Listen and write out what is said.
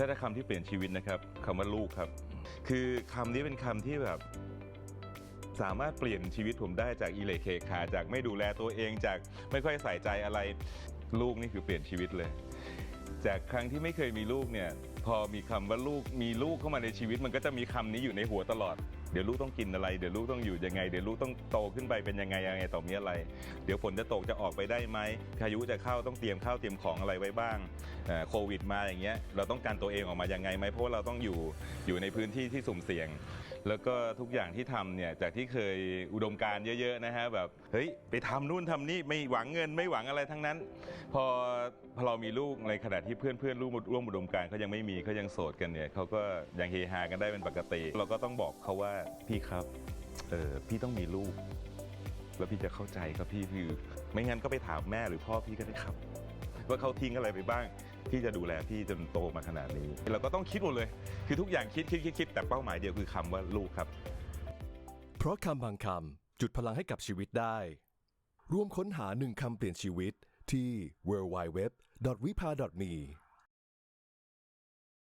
ถ้าถ้าคำที่เปลี่ยนชีวิตนะครับคำว่าลูกครับ คือคำนี้เป็นคำที่แบบ สามารถเปลี่ยนชีวิตผมได้จากอิเลเคคาจากไม่ดูแลตัวเองจากไม่ค่อยใส่ใจอะไร ลูกนี่คือเปลี่ยนชีวิตเลย จากครั้งที่ไม่เคยมีลูกเนี่ย พอมีคำว่าลูกมีลูกเข้ามาในชีวิต มันก็จะมีคำนี้อยู่ในหัวตลอด เดี๋ยวลูกต้องกินอะไร เดี๋ยวลูกต้องอยู่ยังไง เดี๋ยวลูกต้องโตขึ้นไปเป็นยังไงยังไงต่อมีอะไร เดี๋ยวฝนจะตกจะออกไปได้ไหมพายุจะเข้าต้องเตรียมข้าวเตรียมของอะไรไว้บ้างโควิดมาอย่างเงี้ยเราต้องการตัวเองออกมายังไงไหมเพราะว่าเราต้องอยู่อยู่ในพื้นที่ที่สุ่มเสี่ยง แล้วก็ทุกอย่างที่ทำเนี่ยจากที่เคยอุดมการเยอะๆนะฮะแบบเฮ้ยไปทำนู่นทำนี่ไม่หวังเงินไม่หวังอะไรทั้งนั้น พอพอเรามีลูกในขณะที่เพื่อนเพื่อนๆร่วมร่วมอุดมการเขายังไม่มีเขายังโสดกันเนี่ยเขาก็ยังเฮฮากันได้เป็นปกติ เราก็ต้องบอกเขาว่าพี่ครับเออพี่ต้องมีลูก แล้วพี่จะเข้าใจครับพี่คือไม่งั้นก็ไปถามแม่หรือพ่อพี่ก็ได้ครับ ว่าเขาทิ้งอะไรไปบ้าง ที่จะดูแลพี่จนโตมาขนาดนี้ เราก็ต้องคิดหมดเลย คือทุกอย่างคิดคิดคิดคิดแต่เป้าหมายเดียวคือคำว่าลูกครับ เพราะคำบางคำจุดพลังให้กับชีวิตได้ ร่วมค้นหาหนึ่งคำเปลี่ยนชีวิตที่ w w w w i p a m e